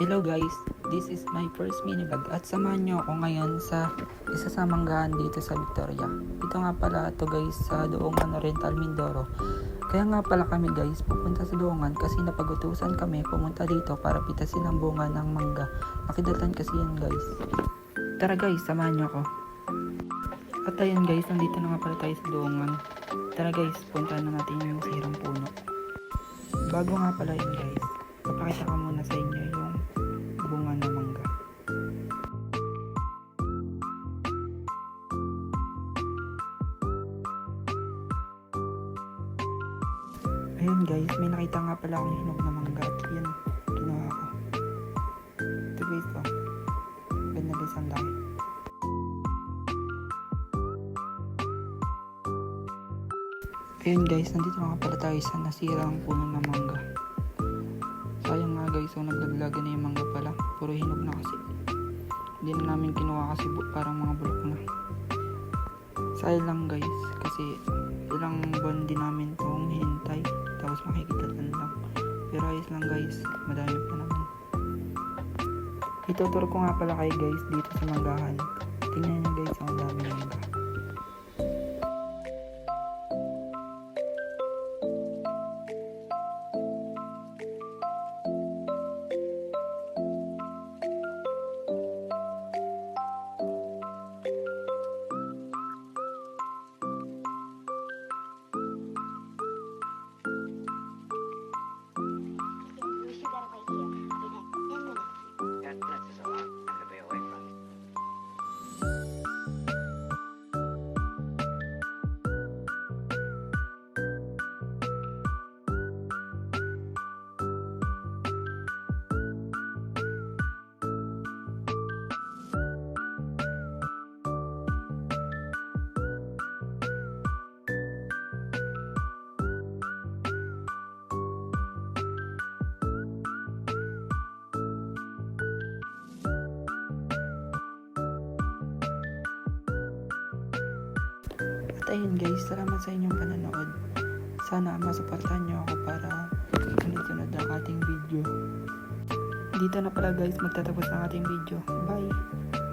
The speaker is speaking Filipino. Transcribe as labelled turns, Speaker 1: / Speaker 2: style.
Speaker 1: Hello guys, this is my first mini vlog at samahan nyo ako ngayon sa isa sa manggahan dito sa Victoria. Ito nga pala ito guys sa Doongan Oriental Mindoro. Kaya nga pala kami guys pupunta sa Doongan kasi napagutusan kami pumunta dito para pitasin ang bunga ng mangga. Makidatan kasi yan guys. Tara guys, samahan nyo ako. At ayun guys, nandito na nga pala tayo sa Doongan. Tara guys, puntahan na natin yung sirang puno. Bago nga pala yun guys, Ayun guys, may nakita nga pala akong hinog na mangga at yun, kinuha ko. Ito guys, oh. Ganda guys ang laki. Ayun guys, nandito na nga pala tayo sa nasirang puno ng mangga. Sayang nga guys, so naglaglaga na yung mangga pala. Puro hinog na kasi. Hindi na namin kinuha kasi parang mga bulok na. Sayang lang guys, kasi ilang buwan din namin itong hintay. Tapos makikita lang. Pero ayos lang guys, madami pa naman. Ituturo ko nga pala kayo guys dito sa manggahan. Tingnan nyo guys, ang dami ng mangga. Ayun guys, salamat sa inyong panonood. Sana masuportahan nyo ako para sunod-sunod ang ating video. Dito na pala guys magtatapos ang ating video. Bye!